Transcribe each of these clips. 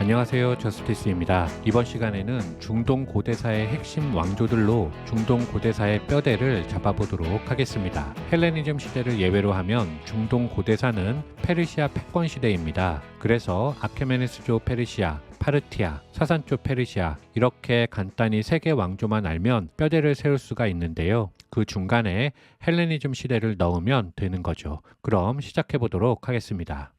안녕하세요. 저스티스입니다. 이번 시간에는 중동 고대사의 핵심 왕조들로 중동 고대사의 뼈대를 잡아보도록 하겠습니다. 헬레니즘 시대를 예외로 하면 중동 고대사는 페르시아 패권 시대입니다. 그래서 아케메네스조 페르시아, 파르티아, 사산조 페르시아 이렇게 간단히 세 개 왕조만 알면 뼈대를 세울 수가 있는데요. 그 중간에 헬레니즘 시대를 넣으면 되는 거죠. 그럼 시작해 보도록 하겠습니다.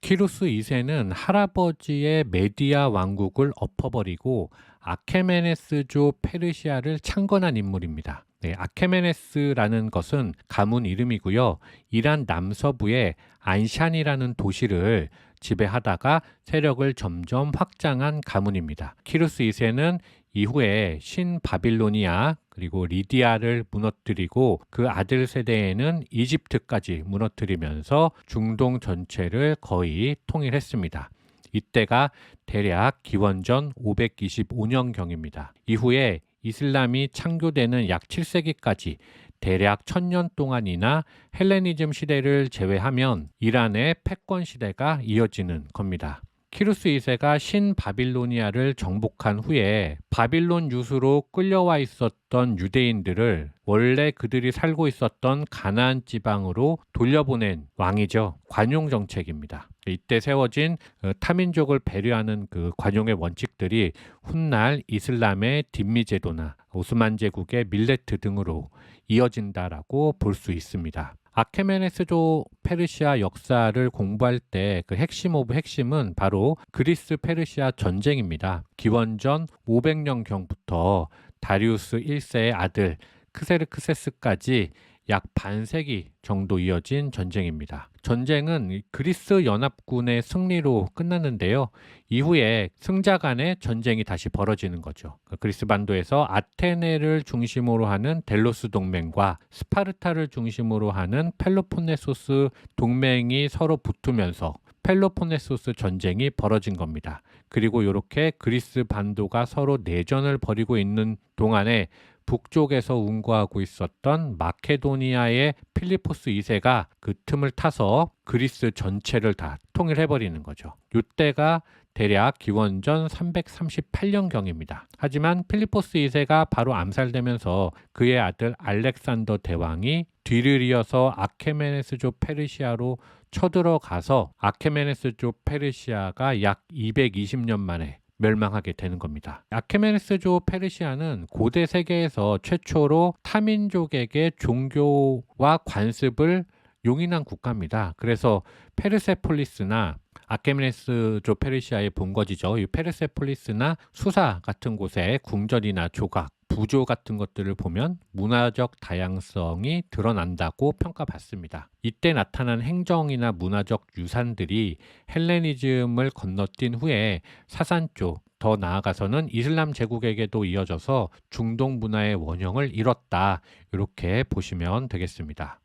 키루스 2세는 할아버지의 메디아 왕국을 엎어버리고 아케메네스조 페르시아를 창건한 인물입니다. 네, 아케메네스라는 것은 가문 이름이고요. 이란 남서부의 안샨이라는 도시를 지배하다가 세력을 점점 확장한 가문입니다. 키루스 2세는 이후에 신바빌로니아 그리고 리디아를 무너뜨리고 그 아들 세대에는 이집트까지 무너뜨리면서 중동 전체를 거의 통일했습니다. 이때가 대략 기원전 525년경입니다. 이후에 이슬람이 창교되는 약 7세기까지 대략 천년 동안이나 헬레니즘 시대를 제외하면 이란의 패권 시대가 이어지는 겁니다. 키루스 2세가 신바빌로니아를 정복한 후에 바빌론 유수로 끌려와 있었던 유대인들을 원래 그들이 살고 있었던 가나안 지방으로 돌려보낸 왕이죠. 관용 정책입니다. 이때 세워진 어, 타민족을 배려하는 그 관용의 원칙들이 훗날 이슬람의 딘미 제도나 오스만 제국의 밀레트 등으로 이어진다라고 볼 수 있습니다. 아케메네스조 페르시아 역사를 공부할 때 그 핵심 오브 핵심은 바로 그리스 페르시아 전쟁입니다. 기원전 500년경부터 다리우스 1세의 아들 크세르크세스까지 약 반세기 정도 이어진 전쟁입니다. 전쟁은 그리스 연합군의 승리로 끝났는데요. 이후에 승자 간의 전쟁이 다시 벌어지는 거죠. 그 그리스 반도에서 아테네를 중심으로 하는 델로스 동맹과 스파르타를 중심으로 하는 펠로폰네소스 동맹이 서로 붙으면서 펠로폰네소스 전쟁이 벌어진 겁니다. 그리고 이렇게 그리스 반도가 서로 내전을 벌이고 있는 동안에 북쪽에서 운거하고 있었던 마케도니아의 필리포스 2세가 그 틈을 타서 그리스 전체를 다 통일해버리는 거죠. 이때가 대략 기원전 338년경입니다. 하지만 필리포스 2세가 바로 암살되면서 그의 아들 알렉산더 대왕이 뒤를 이어서 아케메네스조 페르시아로 쳐들어가서 아케메네스조 페르시아가 약 220년 만에 멸망하게 되는 겁니다. 아케메네스조 페르시아는 고대 세계에서 최초로 타민족에게 종교와 관습을 용인한 국가입니다. 그래서 페르세폴리스나 아케메네스조 페르시아의 본거지죠. 이 페르세폴리스나 수사 같은 곳에 궁전이나 조각, 부조 같은 것들을 보면 문화적 다양성이 드러난다고 평가받습니다. 이때 나타난 행정이나 문화적 유산들이 헬레니즘을 건너뛴 후에 사산 쪽, 더 나아가서는 이슬람 제국에게도 이어져서 중동 문화의 원형을 잃었다. 이렇게 보시면 되겠습니다.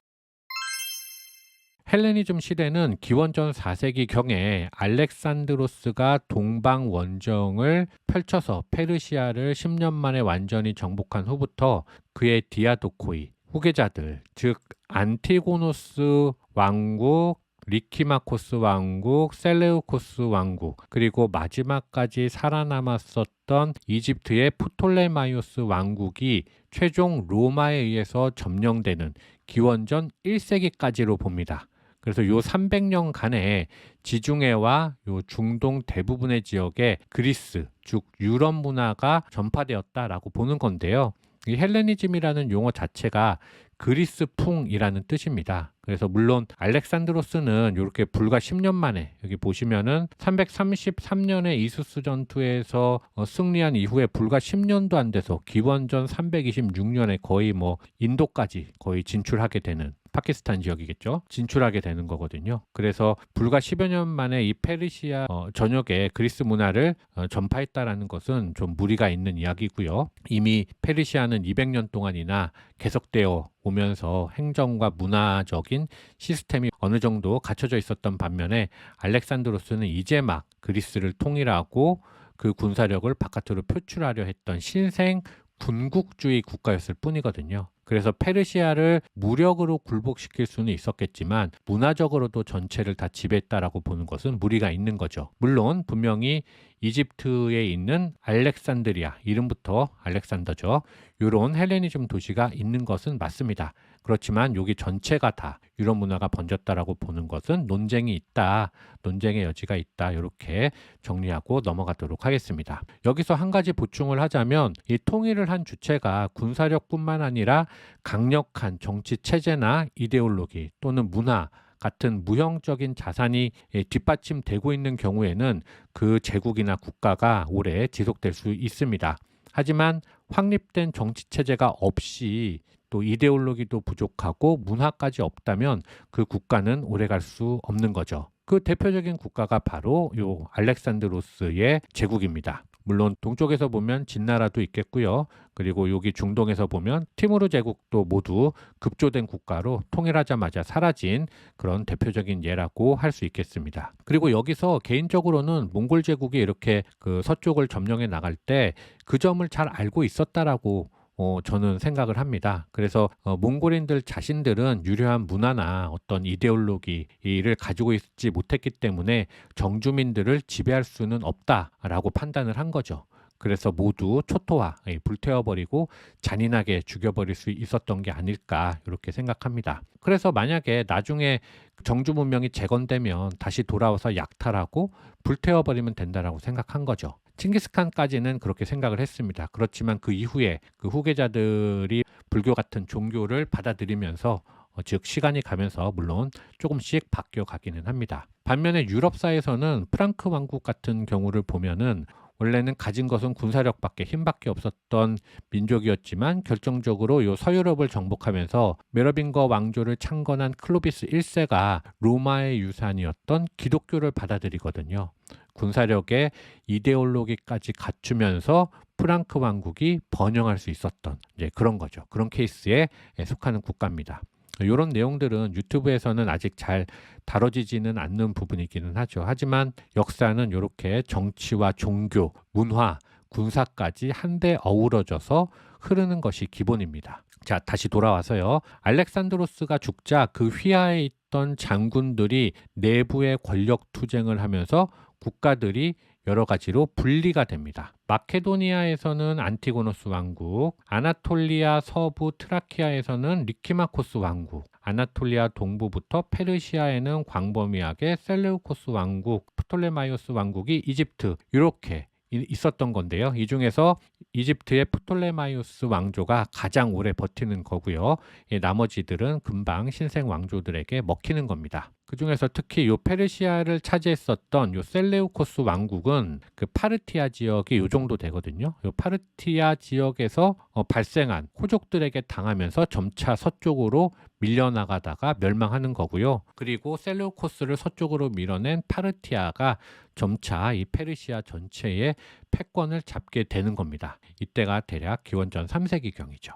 헬레니즘 시대는 기원전 4세기 경에 알렉산드로스가 동방 원정을 펼쳐서 페르시아를 10년 만에 완전히 정복한 후부터 그의 디아도코이 후계자들 즉 안티고노스 왕국 리키마코스 왕국, 셀레우코스 왕국, 그리고 마지막까지 살아남았었던 이집트의 프톨레마이오스 왕국이 최종 로마에 의해서 점령되는 기원전 1세기까지로 봅니다. 그래서 요 300년간의 지중해와 요 중동 대부분의 지역에 그리스, 즉 유럽 문화가 전파되었다라고 보는 건데요. 이 헬레니즘이라는 용어 자체가 그리스풍이라는 뜻입니다. 그래서 물론 알렉산드로스는 이렇게 불과 10년 만에 여기 보시면은 333년에 이수스 전투에서 어, 승리한 이후에 불과 10년도 안 돼서 기원전 326년에 거의 뭐 인도까지 거의 진출하게 되는 파키스탄 지역이겠죠. 진출하게 되는 거거든요. 그래서 불과 10여 년 만에 이 페르시아 어, 전역에 그리스 문화를 어, 전파했다라는 것은 좀 무리가 있는 이야기고요. 이미 페르시아는 200년 동안이나 계속되어 오면서 행정과 문화적인 시스템이 어느 정도 갖춰져 있었던 반면에 알렉산드로스는 이제 막 그리스를 통일하고 그 군사력을 바깥으로 표출하려 했던 신생 군국주의 국가였을 뿐이거든요. 그래서 페르시아를 무력으로 굴복시킬 수는 있었겠지만 문화적으로도 전체를 다 지배했다라고 보는 것은 무리가 있는 거죠. 물론 분명히 이집트에 있는 알렉산드리아 이름부터 알렉산더죠. 이런 헬레니즘 도시가 있는 것은 맞습니다. 그렇지만 여기 전체가 다 유럽 문화가 번졌다라고 보는 것은 논쟁이 있다, 논쟁의 여지가 있다 이렇게 정리하고 넘어가도록 하겠습니다. 여기서 한 가지 보충을 하자면 이 통일을 한 주체가 군사력뿐만 아니라 강력한 정치 체제나 이데올로기 또는 문화 같은 무형적인 자산이 예, 뒷받침되고 있는 경우에는 그 제국이나 국가가 오래 지속될 수 있습니다. 하지만 확립된 정치 체제가 없이 또 이데올로기도 부족하고 문화까지 없다면 그 국가는 오래 갈 수 없는 거죠. 그 대표적인 국가가 바로 요 알렉산드로스의 제국입니다. 물론 동쪽에서 보면 진나라도 있겠고요. 그리고 여기 중동에서 보면 티무르 제국도 모두 급조된 국가로 통일하자마자 사라진 그런 대표적인 예라고 할 수 있겠습니다. 그리고 여기서 개인적으로는 몽골 제국이 이렇게 그 서쪽을 점령해 나갈 때 그 점을 잘 알고 있었다라고 어, 저는 생각을 합니다. 그래서 어, 몽골인들 자신들은 유려한 문화나 어떤 이데올로기를 가지고 있지 못했기 때문에 정주민들을 지배할 수는 없다라고 판단을 한 거죠. 그래서 모두 초토화, 예, 불태워버리고 잔인하게 죽여버릴 수 있었던 게 아닐까 이렇게 생각합니다. 그래서 만약에 나중에 정주 문명이 재건되면 다시 돌아와서 약탈하고 불태워버리면 된다라고 생각한 거죠. 칭기스칸까지는 그렇게 생각을 했습니다. 그렇지만 그 이후에 그 후계자들이 불교 같은 종교를 받아들이면서 어, 즉 시간이 가면서 물론 조금씩 바뀌어 가기는 합니다. 반면에 유럽사에서는 프랑크 왕국 같은 경우를 보면은 원래는 가진 것은 군사력밖에 힘밖에 없었던 민족이었지만 결정적으로 요 서유럽을 정복하면서 메러빙거 왕조를 창건한 클로비스 1세가 로마의 유산이었던 기독교를 받아들이거든요. 군사력의 이데올로기까지 갖추면서 프랑크 왕국이 번영할 수 있었던 이제 그런 거죠. 그런 케이스에 속하는 국가입니다. 이런 내용들은 유튜브에서는 아직 잘 다뤄지지는 않는 부분이기는 하죠. 하지만 역사는 이렇게 정치와 종교, 문화, 군사까지 한데 어우러져서 흐르는 것이 기본입니다. 자, 다시 돌아와서요. 알렉산드로스가 죽자 그 휘하에 있던 장군들이 내부의 권력 투쟁을 하면서 국가들이 여러 가지로 분리가 됩니다. 마케도니아에서는 안티고노스 왕국, 아나톨리아 서부 트라키아에서는 리키마코스 왕국, 아나톨리아 동부부터 페르시아에는 광범위하게 셀레우코스 왕국, 프톨레마이오스 왕국이 이집트 이렇게 있었던 건데요. 이 중에서 이집트의 프톨레마이오스 왕조가 가장 오래 버티는 거고요. 나머지들은 금방 신생 왕조들에게 먹히는 겁니다. 그 중에서 특히 요 페르시아를 차지했었던 요 셀레우코스 왕국은 그 파르티아 지역이 요 정도 되거든요. 요 파르티아 지역에서 어, 발생한 호족들에게 당하면서 점차 서쪽으로 밀려나가다가 멸망하는 거고요. 그리고 셀레우코스를 서쪽으로 밀어낸 파르티아가 점차 이 페르시아 전체의 패권을 잡게 되는 겁니다. 이때가 대략 기원전 3세기경이죠.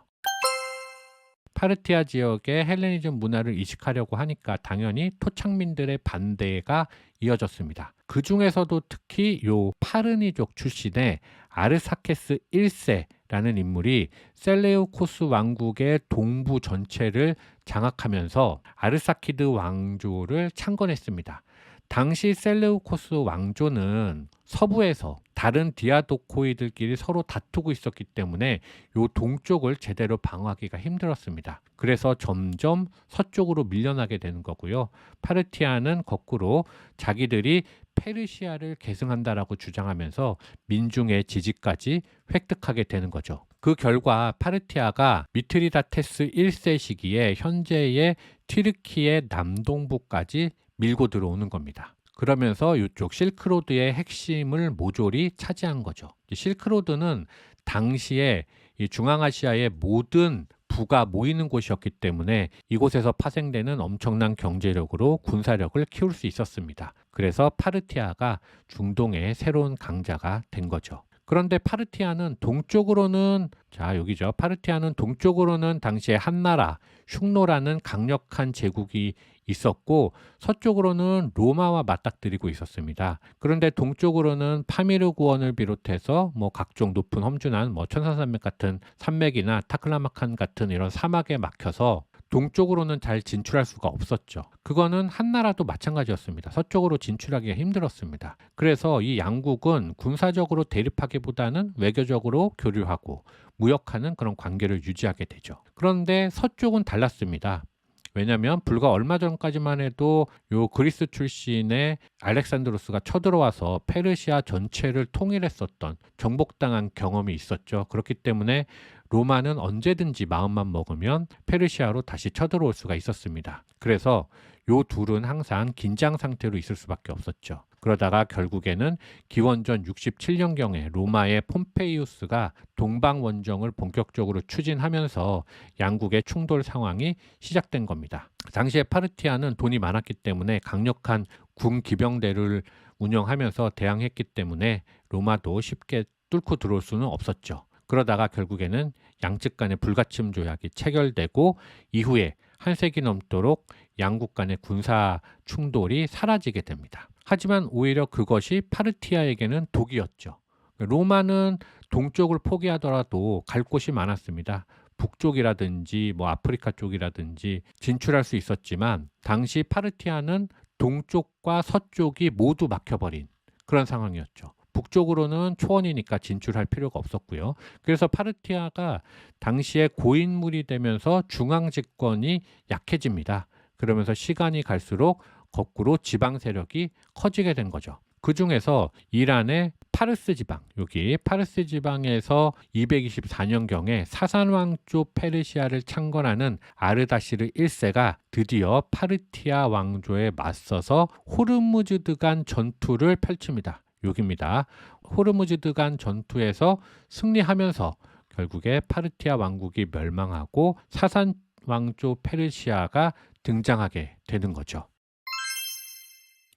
파르티아 지역의 헬레니즘 문화를 이식하려고 하니까 당연히 토착민들의 반대가 이어졌습니다. 그 중에서도 특히 요 파르니족 출신의 아르사케스 1세 라는 인물이 셀레우코스 왕국의 동부 전체를 장악하면서 아르사키드 왕조를 창건했습니다. 당시 셀레우코스 왕조는 서부에서 다른 디아도코이들끼리 서로 다투고 있었기 때문에 요 동쪽을 제대로 방어하기가 힘들었습니다. 그래서 점점 서쪽으로 밀려나게 되는 거고요. 파르티아는 거꾸로 자기들이 페르시아를 계승한다라고 주장하면서 민중의 지지까지 획득하게 되는 거죠. 그 결과 파르티아가 미트리다테스 1세 시기에 현재의 튀르키의 남동부까지 밀고 들어오는 겁니다. 그러면서 이쪽 실크로드의 핵심을 모조리 차지한 거죠. 실크로드는 당시에 이 중앙아시아의 모든 부가 모이는 곳이었기 때문에 이곳에서 파생되는 엄청난 경제력으로 군사력을 키울 수 있었습니다. 그래서 파르티아가 중동의 새로운 강자가 된 거죠. 그런데 파르티아는 동쪽으로는 자 여기죠. 파르티아는 동쪽으로는 당시에 한나라 흉노라는 강력한 제국이 있었고 서쪽으로는 로마와 맞닥뜨리고 있었습니다. 그런데 동쪽으로는 파미르 구원을 비롯해서 뭐 각종 높은 험준한 뭐 천사산맥 같은 산맥이나 타클라마칸 같은 이런 사막에 막혀서 동쪽으로는 잘 진출할 수가 없었죠. 그거는 한나라도 마찬가지였습니다. 서쪽으로 진출하기가 힘들었습니다. 그래서 이 양국은 군사적으로 대립하기보다는 외교적으로 교류하고 무역하는 그런 관계를 유지하게 되죠. 그런데 서쪽은 달랐습니다. 왜냐하면 불과 얼마 전까지만 해도 요 그리스 출신의 알렉산드로스가 쳐들어와서 페르시아 전체를 통일했었던 정복당한 경험이 있었죠. 그렇기 때문에 로마는 언제든지 마음만 먹으면 페르시아로 다시 쳐들어올 수가 있었습니다. 그래서 요 둘은 항상 긴장 상태로 있을 수밖에 없었죠. 그러다가 결국에는 기원전 67년경에 로마의 폼페이우스가 동방 원정을 본격적으로 추진하면서 양국의 충돌 상황이 시작된 겁니다. 당시에 파르티아는 돈이 많았기 때문에 강력한 군 기병대를 운영하면서 대항했기 때문에 로마도 쉽게 뚫고 들어올 수는 없었죠. 그러다가 결국에는 양측 간의 불가침 조약이 체결되고 이후에 한 세기 넘도록 양국 간의 군사 충돌이 사라지게 됩니다. 하지만 오히려 그것이 파르티아에게는 독이었죠. 로마는 동쪽을 포기하더라도 갈 곳이 많았습니다. 북쪽이라든지 뭐 아프리카 쪽이라든지 진출할 수 있었지만 당시 파르티아는 동쪽과 서쪽이 모두 막혀버린 그런 상황이었죠. 북쪽으로는 초원이니까 진출할 필요가 없었고요. 그래서 파르티아가 당시에 고인물이 되면서 중앙 집권이 약해집니다. 그러면서 시간이 갈수록 거꾸로 지방 세력이 커지게 된 거죠. 그 중에서 이란의 파르스 지방, 여기 파르스 지방에서 224년경에 사산왕조 페르시아를 창건하는 아르다시르 1세가 드디어 파르티아 왕조에 맞서서 호르무즈드 간 전투를 펼칩니다. 여기입니다. 호르무즈드 간 전투에서 승리하면서 결국에 파르티아 왕국이 멸망하고 사산 왕조 페르시아가 등장하게 되는 거죠.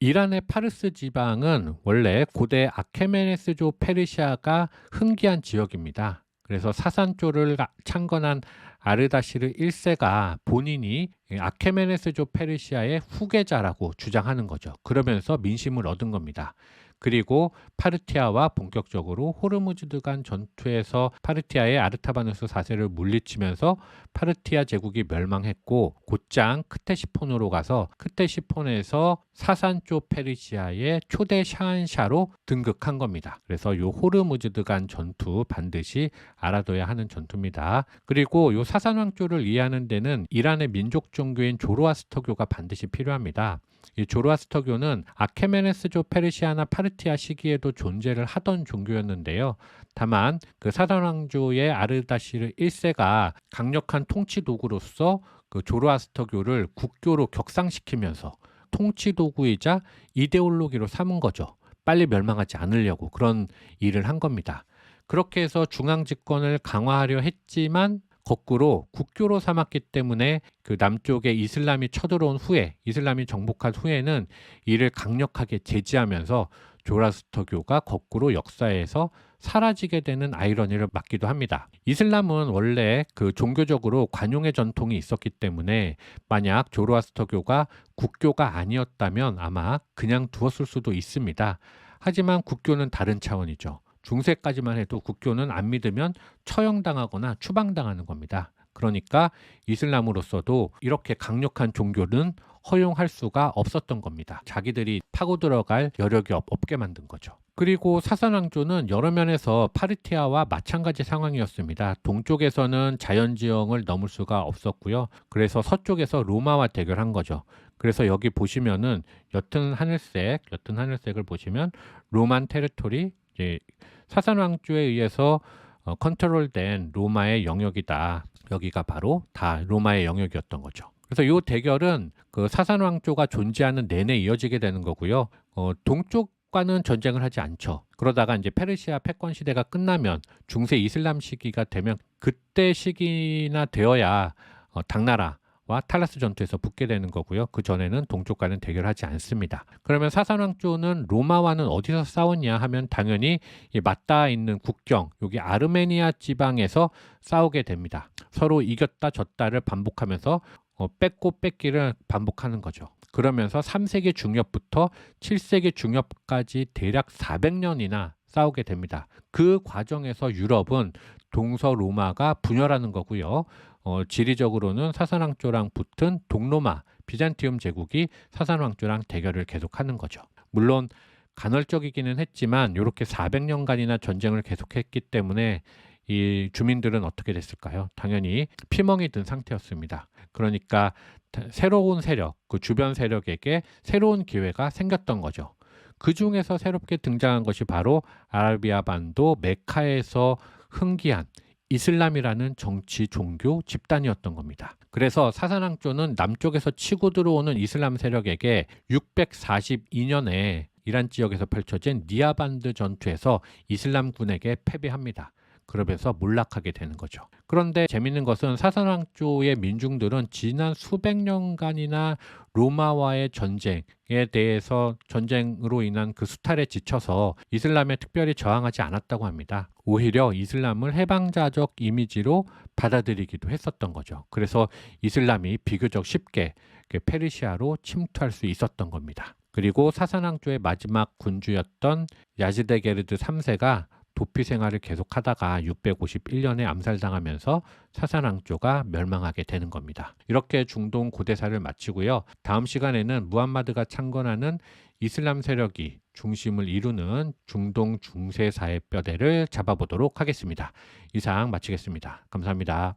이란의 파르스 지방은 원래 고대 아케메네스조 페르시아가 흥기한 지역입니다. 그래서 사산조를 창건한 아르다시르 1세가 본인이 아케메네스조 페르시아의 후계자라고 주장하는 거죠. 그러면서 민심을 얻은 겁니다. 그리고 파르티아와 본격적으로 호르무즈드 간 전투에서 파르티아의 아르타바누스 4세를 물리치면서 파르티아 제국이 멸망했고 곧장 크테시폰으로 가서 크테시폰에서 사산조 페르시아의 초대 샤한샤로 등극한 겁니다. 그래서 요 호르무즈드 간 전투 반드시 알아둬야 하는 전투입니다. 그리고 요 사산왕조를 이해하는 데는 이란의 민족 종교인 조로아스터교가 반드시 필요합니다. 이 조로아스터교는 아케메네스조 페르시아나 파르티아 시기에도 존재를 하던 종교였는데요. 다만 그 사단왕조의 아르다시르 1세가 강력한 통치 도구로서 그 조로아스터교를 국교로 격상시키면서 통치 도구이자 이데올로기로 삼은 거죠. 빨리 멸망하지 않으려고 그런 일을 한 겁니다. 그렇게 해서 중앙 집권을 강화하려 했지만 거꾸로 국교로 삼았기 때문에 그 남쪽에 이슬람이 쳐들어온 후에 이슬람이 정복한 후에는 이를 강력하게 제지하면서 조라스터교가 거꾸로 역사에서 사라지게 되는 아이러니를 맞기도 합니다. 이슬람은 원래 그 종교적으로 관용의 전통이 있었기 때문에 만약 조로아스터교가 국교가 아니었다면 아마 그냥 두었을 수도 있습니다. 하지만 국교는 다른 차원이죠. 중세까지만 해도 국교는 안 믿으면 처형당하거나 추방당하는 겁니다. 그러니까 이슬람으로서도 이렇게 강력한 종교는 허용할 수가 없었던 겁니다. 자기들이 파고 들어갈 여력이 없, 게 만든 거죠. 그리고 사산왕조는 여러 면에서 파르티아와 마찬가지 상황이었습니다. 동쪽에서는 자연지형을 넘을 수가 없었고요. 그래서 서쪽에서 로마와 대결한 거죠. 그래서 여기 보시면은 옅은 하늘색, 옅은 하늘색을 보시면 로만 테리토리 이제 사산 왕조에 의해서 어, 컨트롤된 로마의 영역이다. 여기가 바로 다 로마의 영역이었던 거죠. 그래서 이 대결은 그 사산 왕조가 존재하는 내내 이어지게 되는 거고요. 어, 동쪽 과는 전쟁을 하지 않죠. 그러다가 이제 페르시아 패권 시대가 끝나면 중세 이슬람 시기가 되면 그때 시기나 되어야 어, 당나라 와 탈라스 전투에서 붙게 되는 거고요. 그 전에는 동쪽과는 대결하지 않습니다. 그러면 사산왕조는 로마와는 어디서 싸웠냐 하면 당연히 이 맞닿아 있는 국경 여기 아르메니아 지방에서 싸우게 됩니다. 서로 이겼다 졌다를 반복하면서 어, 뺏고 뺏기를 반복하는 거죠. 그러면서 3세기 중엽부터 7세기 중엽까지 대략 400년이나 싸우게 됩니다. 그 과정에서 유럽은 동서 로마가 분열하는 거고요. 어, 지리적으로는 사산왕조랑 붙은 동로마 비잔티움 제국이 사산왕조랑 대결을 계속하는 거죠. 물론 간헐적이기는 했지만 이렇게 400년간이나 전쟁을 계속했기 때문에 이 주민들은 어떻게 됐을까요? 당연히 피멍이 든 상태였습니다. 그러니까 다- 새로운 세력, 그 주변 세력에게 새로운 기회가 생겼던 거죠. 그 중에서 새롭게 등장한 것이 바로 아라비아 반도 메카에서 흥기한 이슬람이라는 정치 종교 집단이었던 겁니다. 그래서 사산왕조는 남쪽에서 치고 들어오는 이슬람 세력에게 642년에 이란 지역에서 펼쳐진 니아반드 전투에서 이슬람군에게 패배합니다. 그러면서 몰락하게 되는 거죠. 그런데 재밌는 것은 사산왕조의 민중들은 지난 수백 년간이나 로마와의 전쟁에 대해서 전쟁으로 인한 그 수탈에 지쳐서 이슬람에 특별히 저항하지 않았다고 합니다. 오히려 이슬람을 해방자적 이미지로 받아들이기도 했었던 거죠. 그래서 이슬람이 비교적 쉽게 그 페르시아로 침투할 수 있었던 겁니다. 그리고 사산왕조의 마지막 군주였던 야즈데게르드 3세가 도피 생활을 계속하다가 651년에 암살당하면서 사산왕조가 멸망하게 되는 겁니다. 이렇게 중동 고대사를 마치고요. 다음 시간에는 무함마드가 창건하는 이슬람 세력이 중심을 이루는 중동 중세사의 뼈대를 잡아보도록 하겠습니다. 이상 마치겠습니다. 감사합니다.